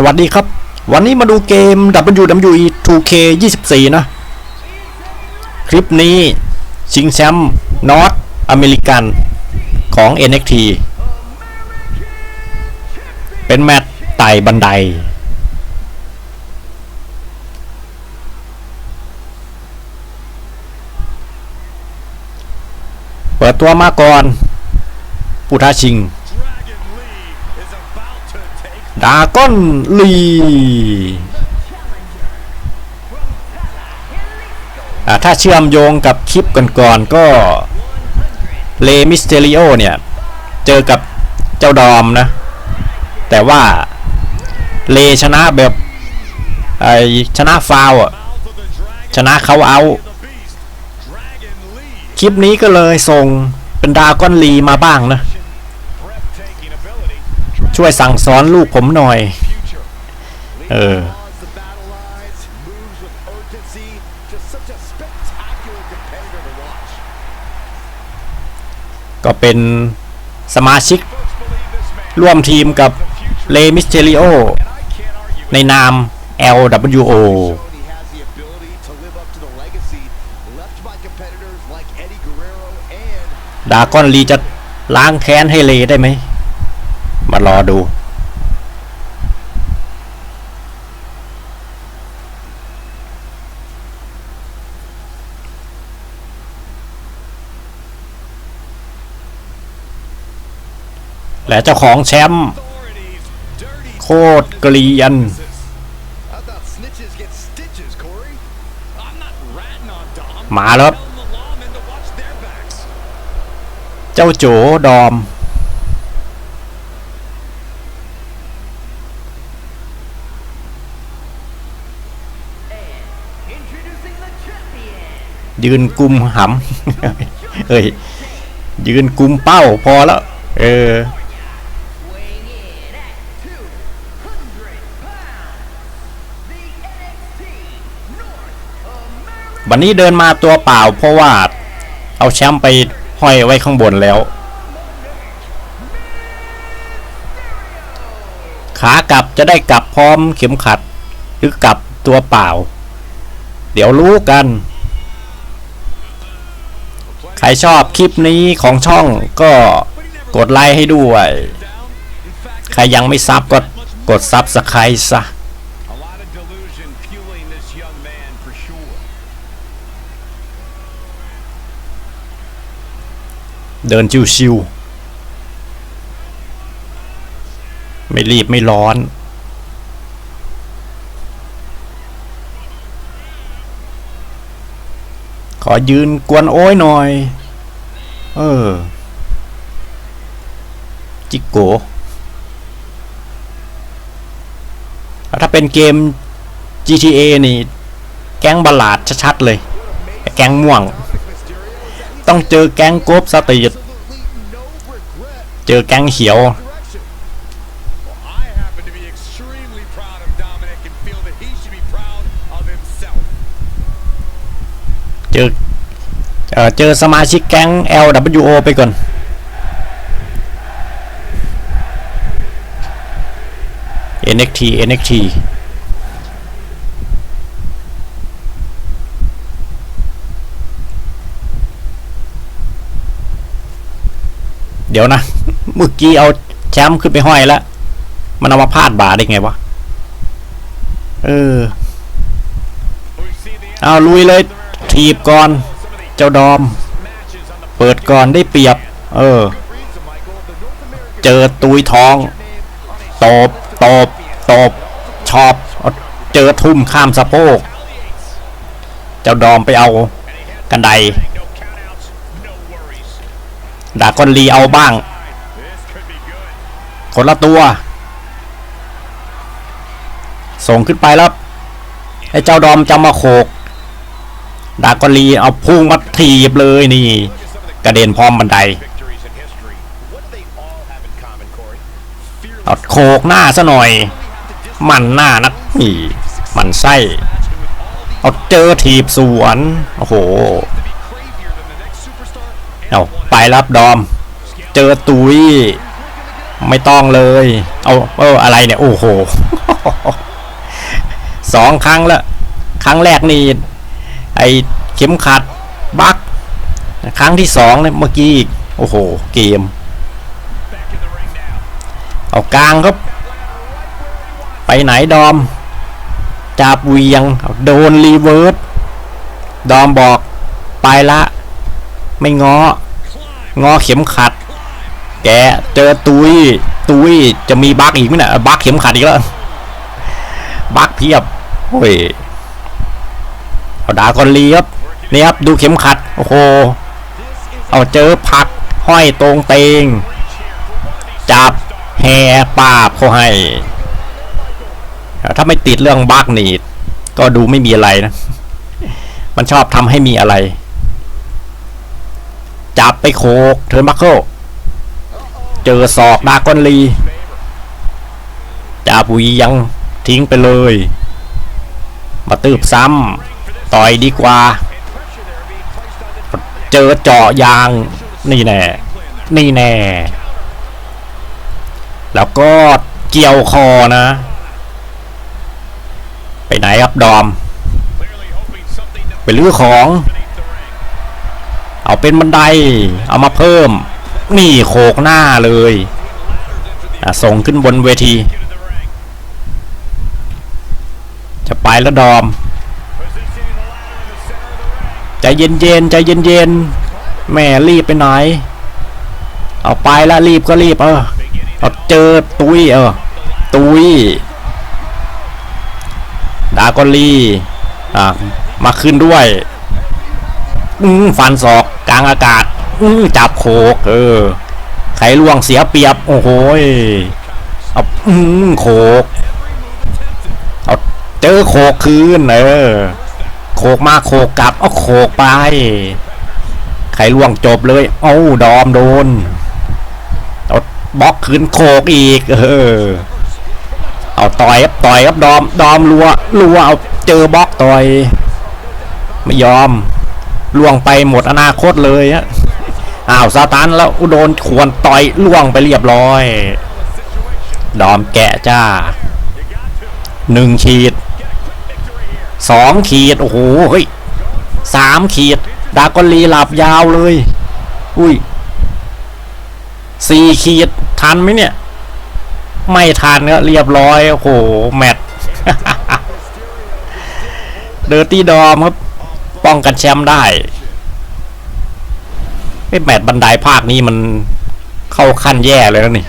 สวัสดีครับ วันนี้มาดูเกม WWE 2K 24 นะ คลิปนี้ชิงแชมป์นอตอเมริกันของ NXT เป็นแมตช์ไต่บันได เปิดตัวมาก่อน ผู้ท้าชิง ดาก้อนลีถ้าเชื่อมโยงกับคลิปก่อนๆก็เลมิสเตริโอเนี่ย เจอกับเจ้าดอมนะ แต่ว่าเลชนะแบบไอชนะฟาวอะชนะเขาเอา คลิปนี้ก็เลยส่งเป็นดาก้อนลีมาบ้างนะ ช่วยสั่งสอนลูกผมหน่อย Future. เออ Draws the battle lines, moves with urgency, just such a spectacular competitor to watch. ก็เป็นสมาชิก Folks believe this man ร่วมทีมกับ the future. เลมิสเตริโอ And I can't argue ในนาม LWO Showing he has the ability to live up to the legacy left by competitors like Eddie Guerrero and ดากอนลีจะล้างแค้นให้เลได้ไหม มารอดู และเจ้าของแชมป์ authorities. Dirty โคตรเกลียน I thought snitches get stitches, Corey. I'm not ratting on Dom. มาแล้ว Telling the lawmen to watch their backs. เจ้าโจดอม ยืนกุมหำเฮ้ยยืนกุมเป้าพอแล้วเออวันนี้เดินมาตัวเปล่าเพราะว่าเอาแชมป์ไปห้อยไว้ข้างบนแล้ว ขากลับจะได้กลับพร้อมเข็มขัด หรือกลับตัวเปล่า เดี๋ยวรู้กัน ใครชอบคลิปนี้ของช่องก็กดไลค์ให้ด้วย ใครยังไม่ซับก็กดซับสไครต์ซะเดินชิวๆไม่รีบไม่ร้อน อยืนกวนโอ้ยหน่อย เออ จิกโกถ้าเป็นเกม GTA นี่ แก๊งบัลาดชัดๆเลย แก๊งม่วง ต้องเจอแก๊งโกบสตรีดเจอแก๊งเขียว จอเออเจอสมาชิกแก๊ง LWO ไปก่อน NXT NXT เดี๋ยวนะ เมื่อกี้เอาแชมป์ขึ้นไปห้อยแล้ว มันเอามาพาดบ่าได้ไงวะ เออ เอาลุยเลย ทีบก่อน เจ้าดอม เปิดก่อนได้เปรียบ เออ เจอตุยทอง ตบ ตบ ตบ ชอบ เจอทุ่มข้ามสะโพก เจ้าดอมไปเอากันไดดากอนลีเอาบ้าง คนละตัว ส่งขึ้นไปแล้วไอ้เจ้าดอมจะมาโขก ดากอลีเอาพุ่งมาถีบเลยนี่ กระเด็นพร้อมบันไดเอาโขกหน้าซะหน่อย มันหน้านักนี่มันไส้เอาเจอถีบสวน โอ้โห เอาไปรับดอม เจอตุย ไม่ต้องเลย เอาเอออะไรเนี่ย โอ้โหสองครั้งล้วครั้งแรกนี่ ไอเข็มขัดบักครั้งที่สองเนี่ยเมื่อกี้อีก โอ้โห เกม เอากลางครับ ไปไหนดอม จับเวียง โดนรีเวิร์สดอมบอก ไปละ ไม่งองอเข็มขัด แกเจอตุยตุยจะมีบักอีกไหมนี่ยบักเข็มขัดอีกแล้ว บักเพียบโอ้ย เอาดากอนลีครับนี่ครับดูเข็มขัดโอ้โหเอาเจอผักห้อยตรงเตง จับแห่ปาบเขาให้ ถ้าไม่ติดเรื่องบักนี่ก็ดูไม่มีอะไรนะ มันชอบทำให้มีอะไร จับไปโคกเทิร์นบัคเคิลเจอศอกดากอนลีจับวียังทิ้งไปเลย มาตืบซ้ำ ต่อยดีกว่า เจอเจาะยาง นี่แน่ นี่แน่ แล้วก็เกี่ยวคอนะ ไปไหนครับดอม ไปลื้อของ เอาเป็นบันได เอามาเพิ่ม นี่โขกหน้าเลยอะส่งขึ้นบนเวที จะไปแล้วดอม ใจเย็นเย็นใจเย็นเย็นแม่รีบไปไหน เอาไปแล้วรีบก็รีบเออเอาเจอตุยเออตุยดากอลีอะมาขึ้นด้วยอืมฟันศอกกลางอากาศอืมจับโคกเออไขล่วงเสียเปียบ โอ้โหยเอาอืมโคกเอาเจอโคกคืนเออ โคกมาโคกกลับเอาโคกไปไขล่วงจบเลยเอ้าดอมโดนเอาบล็อกคืนโคกอีก เออ เอาต่อยครับต่อยครับดอมดอมรัวรัวเอาเจอบล็อกต่อย ไม่ยอมล่วงไปหมดอนาคตเลยฮะอ้าวซาตานแล้วโดนขวนต่อยล่วงไปเรียบร้อย ดอมแกะจ้าหนึ่งขีด สองขีด โอ้โหเฮ้ยสามขีด ดากอนลีหลับยาวเลย อุ้ยสี่ขีด ทันไหมเนี่ย ไม่ทันก็เรียบร้อย โอ้โห แมตเดอร์ตี้ดอมครับ ป้องกันแชมป์ได้ไอ้แมตช์บันไดภาคนี้มันเข้าขั้นแย่เลยแล้วนี่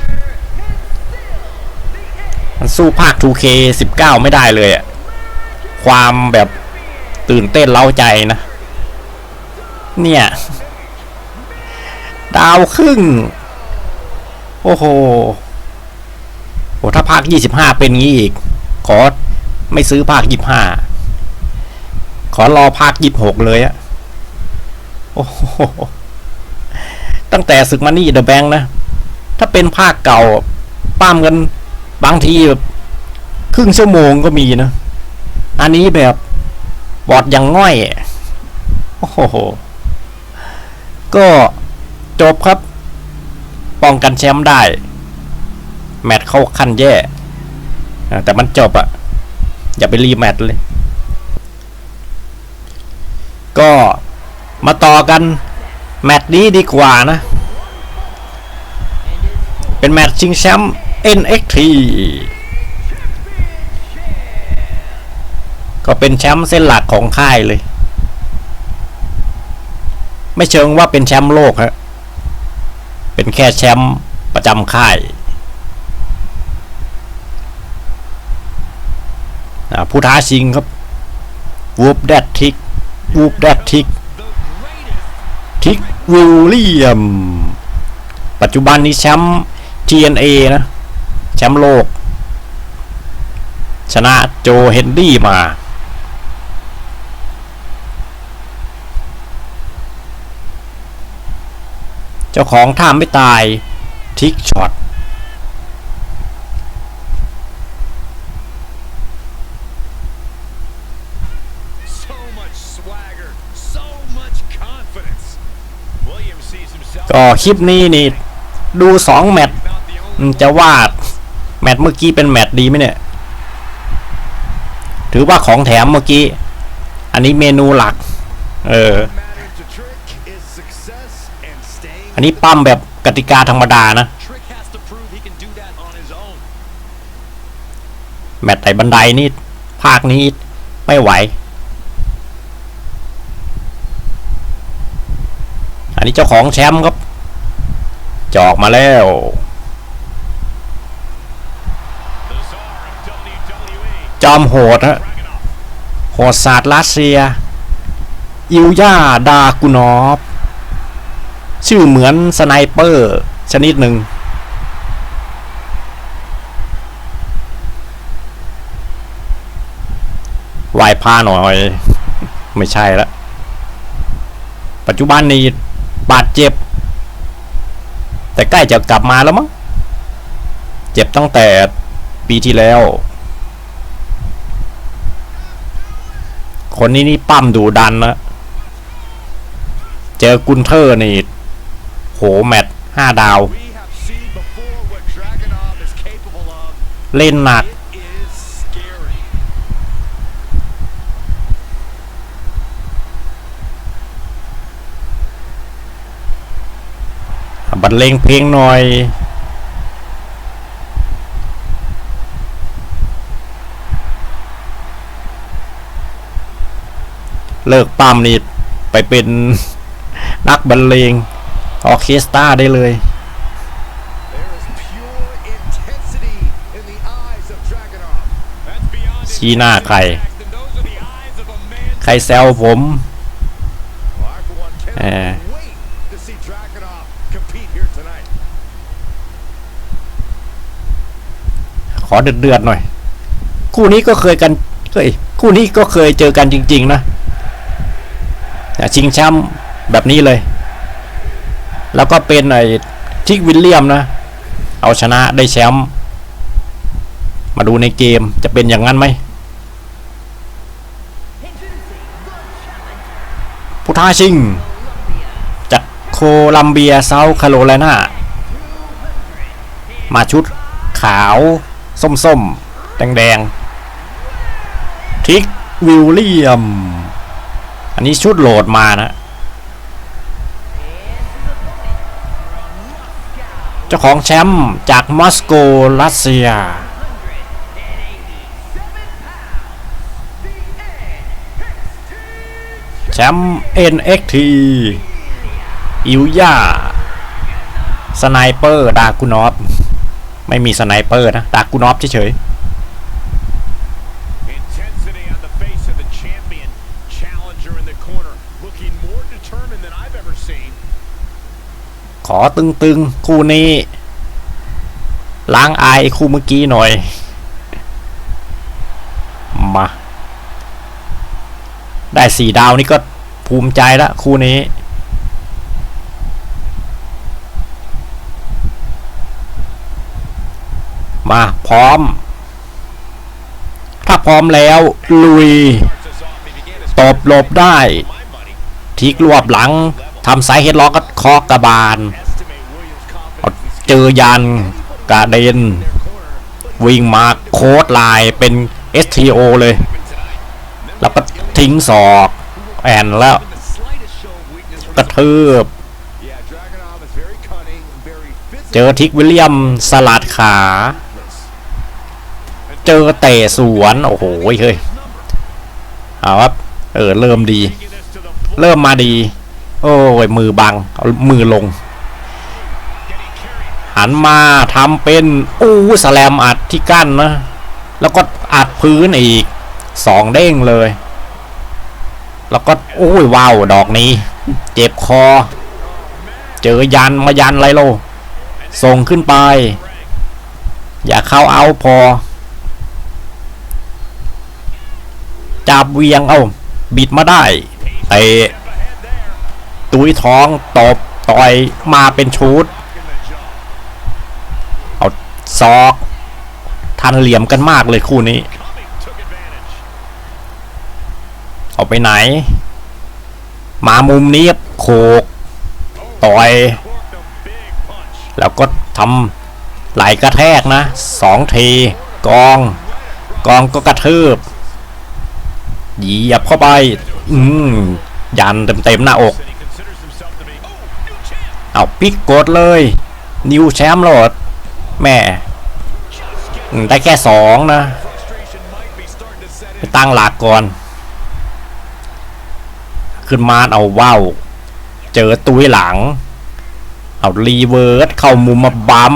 มันสู้ภาค 2K 19 ไม่ได้เลยอะ ความแบบตื่นเต้นเล้าใจนะ เนี่ย ดาวครึ่ง โอ้โหโหถ้าภาค25เป็นงี้อีก ขอไม่ซื้อภาค25ขอรอภาค26เลยอะโอ้โหตั้งแต่ศึกมานี่เดอะแบงนะ ถ้าเป็นภาคเก่าป้ามกันบางทีแบบครึ่งชั่วโมงก็มีนะ อันนี้แบบบอดยังง่อย โอ้โห ก็จบครับ ป้องกันแชมป์ได้ แมตช์เข้าขั้นแย่ แต่มันจบอะอย่าไปรีแมตช์เลย ก็มาต่อกันแมตช์นี้ดีกว่านะ เป็นแมตช์ชิงแชมป์ NXT ก็เป็นแชมป์เส้นหลักของค่ายเลย ไม่เชิงว่าเป็นแชมป์โลกฮะเป็นแค่แชมป์ประจำค่ายผู้ท้าชิงครับวูบแดดทิกวูบแดดทิกทิกวิลเลียม ปัจจุบันนี้แชมป์ TNA นะ แชมป์โลก ชนะโจเฮนดี้มา เจ้าของท่าไม่ตายทิกช็อต So much swagger, so much confidence. Williams sees himself ก็คลิปนี้นี่ ดูสองแมตช์ about the only อืมจะว่าแมตช์เมื่อกี้เป็นแมตช์ดีไหมเนี่ย ถือว่าของแถมเมื่อกี้ อันนี้เมนูหลัก เออ อันนี้ปั้มแบบกติกาธรรมดานะ แมตช์ไต่บันไดนี่ ภาคนี้ไม่ไหว อันนี้เจ้าของแชมป์ครับ จอกมาแล้วจอมโหดฮะโหดศาสตร์รัสเซีย อิลยาดากุนอฟ ชื่อเหมือนสไนเปอร์ชนิดหนึ่งไหวพาหน่อย ไม่ใช่ละ ปัจจุบันนี้บาดเจ็บ แต่ใกล้จะกลับมาแล้วมั้ง เจ็บตั้งแต่ปีที่แล้ว คนนี้นี่ปั้มดูดันนะ เจอกุนเทอร์นี่ โห แมตช์ห้าดาว เล่นหนักบรรเลงเพลงหน่อยเลิกปั้มนี่ไปเป็นนักบรรเลง ออเคสตราได้เลย ชี้หน้าใคร ใครแซวผมแหมขอเดือดๆหน่อย คู่นี้ก็เคยกันเฮ้ยคู่นี้ก็เคยเจอกันจริง ๆ นะชิงแชมป์แบบนี้เลย แล้วก็เป็นไอ้ทิกวิลเลียมนะ เอาชนะได้แชมป์มาดูในเกมจะเป็นอย่างนั้นไหมผู้ท้าชิง จากโคลัมเบียเซาท์แคโรไลนามาชุดขาว ส้มๆ แดงๆ ทิกวิลเลียม อันนี้ชุดโหลดมานะ เจ้าของแชมป์จากมอสโกรัสเซีย แชมป์ NXT อิวย่าสไนเปอร์ ดากุนอฟ ไม่มีสไนเปอร์นะ ดากุนอฟเฉยๆ ขอตึงๆ คู่นี้ ล้างอายคู่เมื่อกี้หน่อย มา ได้สี่ดาวนี่ก็ภูมิใจละคู่นี้มาพร้อม ถ้าพร้อมแล้ว ลุย ตบหลบได้ ทิกรวบหลัง ทำสายเฮดล็อกก็เคอกกระบาลเจอยันกระเด็น วิ่งมาโค้ดลน์เป็น STO เลย แล้วก็ทิ้งศอกแอนแล้ว กระทืบเจอทิกวิลเลียมสลัดขา เจอเตะสวน โอ้โหเฮ้ยเอาครับ เออ เริ่มดี เริ่มมาดี โอ้ยมือบังเอามือลง หันมาทำเป็นอู้สแลมอัดที่กั้นนะ แล้วก็อัดพื้นอีกสองเด้งเลย แล้วก็โอ้ยว้าวดอกนี้ เจ็บคอ เจอยันมายันไรโล ส่งขึ้นไป อย่าเข้าเอาพอ จับเวียงเอา บิดมาได้เตะ ตุ้ยท้องตบต่อยมาเป็นชุด เอาซอกทันเหลี่ยมกันมากเลยคู่นี้ เอาไปไหน มามุมนี้โขกต่อย แล้วก็ทไหลกระแทกนะสองทีกอง กองก็กระทืบเหยียบเข้าไป อืมยันเต็มๆหน้าอก เอาปิกกดเลย นิวแชมป์โหลดแม่ได้แค่สองนะไปตั้งหลักก่อน ขึ้นมาเอาว่าวเจอตุ้ยหลัง เอารีเวิร์สเข้ามุมมาบัม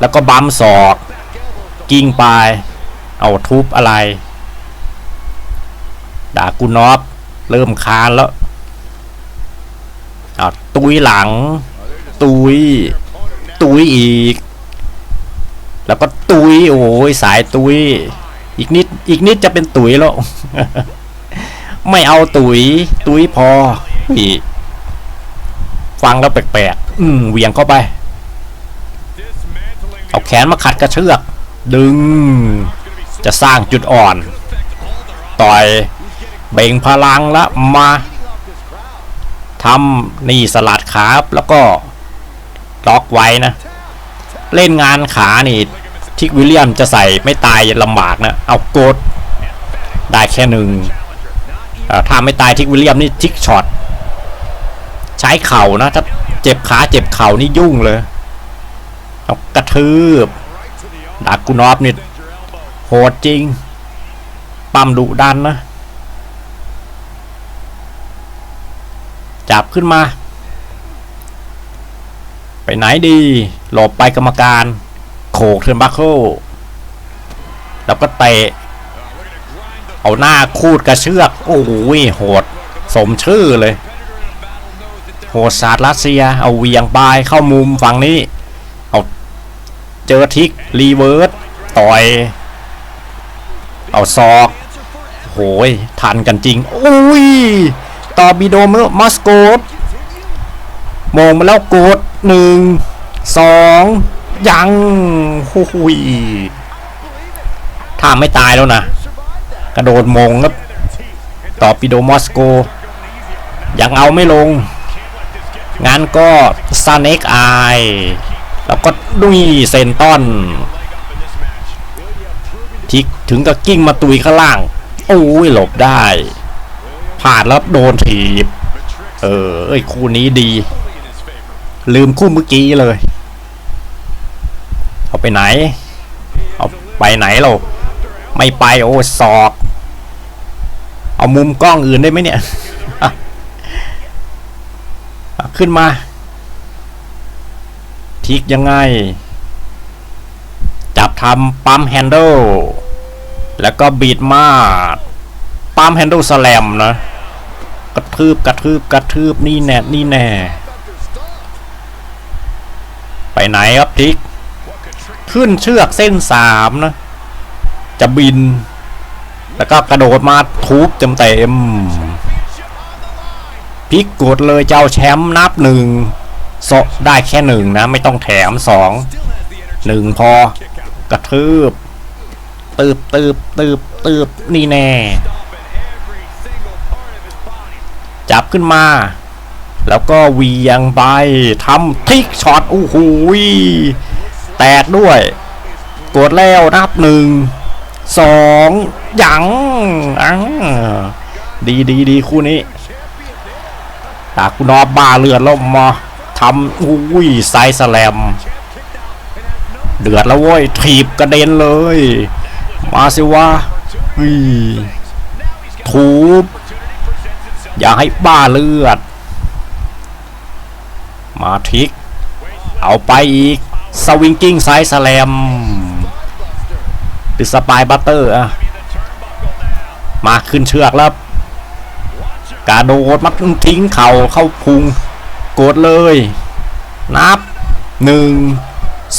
แล้วก็บัมศอก กิ้งไป เอาทุบอะไร ดากูนอฟเริ่มคานแล้ว อาตุยหลัง ตุย ตุยอีก แล้วก็ตุยโอ้ยสายตุย อีกนิดอีกนิดจะเป็นตุยแล้ว ไม่เอาตุย ตุยพออีฟังแล้วแปลกๆอืมเวียงเข้าไป เอาแขนมาขัดกระเชือก ดึง จะสร้างจุดอ่อน ต่อย เบ่งพลังแล้วมา ทำนี่สลัดขาแล้วก็ล็อกไว้นะ เล่นงานขานี่ทิกวิลเลียมจะใส่ไม่ตายลำบากนะ เอาโกดได้แค่หนึ่งถ้าไม่ตายทิกวิลเลียมนี่ทิกช็อตใช้เข่านะถ้าเจ็บขาเจ็บเข่านี่ยุ่งเลยเอากระทืบดากูนอฟนี่โหดจริง ปั๊มดุดันนะ จับขึ้นมา ไปไหนดี หลบไปกรรมการ โขกเทิร์นบัคเคิลแล้วก็เตะเอาหน้าคูดกระเชือก โอ้โหโหด สมชื่อเลย โหดศาสตร์รัสเซีย เอาเวียงปลายเข้ามุมฝั่งนี้ เอาเจอทิก รีเวิร์สต่อย เอาซอกโหยทันกันจริง อุ้ย ต่อบิโดมัสโกดมองมาแล้วโกดหนึ่งสองยังหุยถ้าไม่ตายแล้วนะ กระโดดมงครับต่อปิโดมอสโก ยังเอาไม่ลงงั้นก็ซาเน็กไอแล้วก็ดุยเซนตอนทิกถึงกับกิ้งมาตุยข้างล่าง โอ้ยหลบได้ ผ่านแล้วโดนถีบ เออเอ้ยคู่นี้ดี ลืมคู่เมื่อกี้เลย เอาไปไหน เอาไปไหนเราไม่ไปโอ้ศอก เอามุมกล้องอื่นได้ไหมเนี่ยขึ้นมา ทิกยังไง จับทำปั๊มแฮนเดิลแล้วก็บีดมาด ปั๊มแฮนดิลสแลมนะ กระทืบกระทืบกระทืบนี่แน่นี่แน่ ไปไหนครับทิก ขึ้นเชือกเส้นสามนะ จะบิน แล้วก็กระโดดมาทุบเต็มเต็มพิกกดเลยเจ้าแชมป์นับหนึ่งโซะได้แค่หนึ่งนะ ไม่ต้องแถมสองหนึ่งพอกระทืบตืบตืบตืบตืบนี่แน่ จับขึ้นมา แล้วก็เวียงไปทำทิกช็อตโอ้โหแตกด้วย กดแล้วนับหนึ่งสองยังอังดีดีดีคู่นี้ตาคุณอบบ้าเลือดแล้วมาทำอุ้ยไซส์สแลม เดือดแล้วเว้ยถีบกระเด็นเลย มาสิวะอุ้ยทูบ อย่าให้บ้าเลือด มาทิก เอาไปอีก สวิงกิ้งไซส์สแลมหรือสปายบัตเตอร์อะมาขึ้นเชือกแล้วกรโดดมัดทิ้งเข่าเข้าพุง กดเลย นับหนึ่ง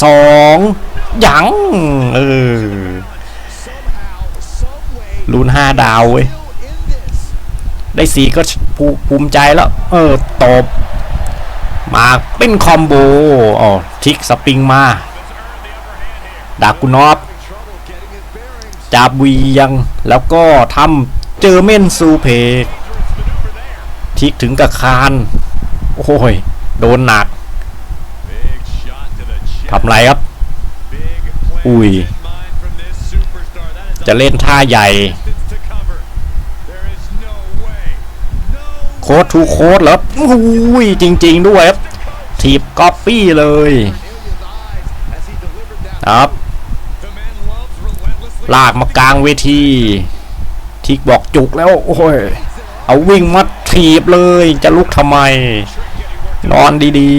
สองยังเออลุ้นห้าดาวเว้ย ได้สีก็ภูภูมิใจแล้ว เออตบ มาเป็นคอมโบอ๋อทิกสปริงมาดากุนอฟจับเวียงแล้วก็ทำเจอเมนซูเพกทิกถึงกับคาน โอ้ย โดนหนักทำไรครับ อุ้ย Mind from this superstar. That is a จะเล่นท่าใหญ่ ค้ดทูโค้ดเหรออุ้ยจริง ๆ ด้วยครับทีบก๊อปปี้เลยครับลากมากลางเวทีทิกบอกจุกแล้วโอ้ยเอาวิ่งมาถีบเลยจะลุกทำไม นอนดี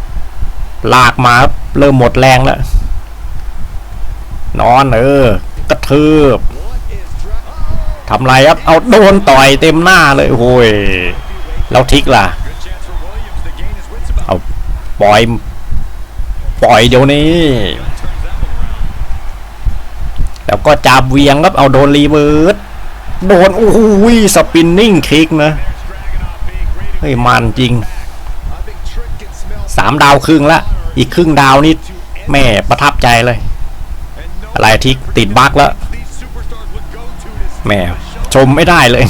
ๆ ลากมาครับเริ่มหมดแรงแล้ว นอนเออกระทืบ ทำไรครับ เอาโดนต่อยเต็มหน้าเลยโอ้ยแล้วทิกล่ะ เอาปล่อย ปล่อยเดี๋ยวนี้ แล้วก็จับเวียงครับ เอาโดนรีเวิร์สโดนโอ้โหสปินนิ่งคิกนะ เฮ้ย มันจริง สามดาวครึ่งละ อีกครึ่งดาวนี่แม่ประทับใจเลย อะไรทิกติดบั๊กแล้ว แม่ชมไม่ได้เลย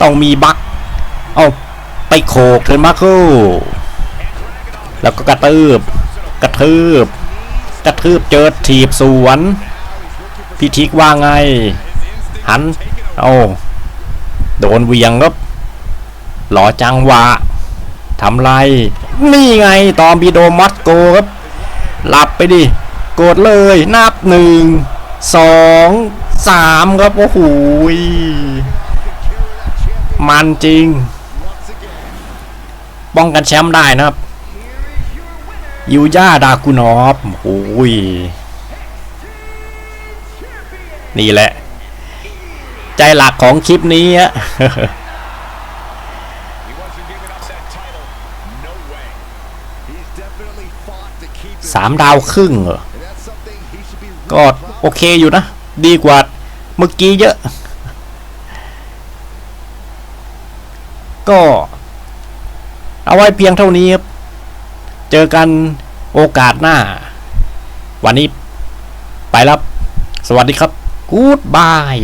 ต้องมีบั๊กเอาไปโขกเทอร์มาเคิลแล้วก็กระตืบกระทืบ กระทืบเจอถีบสวนพี่ทิกว่าไง หัน เอาโดนเวียงครับหล่อจังหวะทำไร นี่ไงตอมบีโดมัสโกครับ หลับไปดิ โกดเลย นับหนึ่งสอง สามครับ โอ้โหมันจริง ป้องกันแชมป์ได้นะครับ ยูย่าดากูนอฟโอ้ยนี่แหละ ใจหลักของคลิปนี้อะสามดาวครึ่งเหรอ ก็โอเคอยู่นะ ดีกว่าเมื่อกี้เยอะ ก็ เอาไว้เพียงเท่านี้ครับ เจอกันโอกาสหน้า วันนี้ไปรับ สวัสดีครับ กู๊ดบาย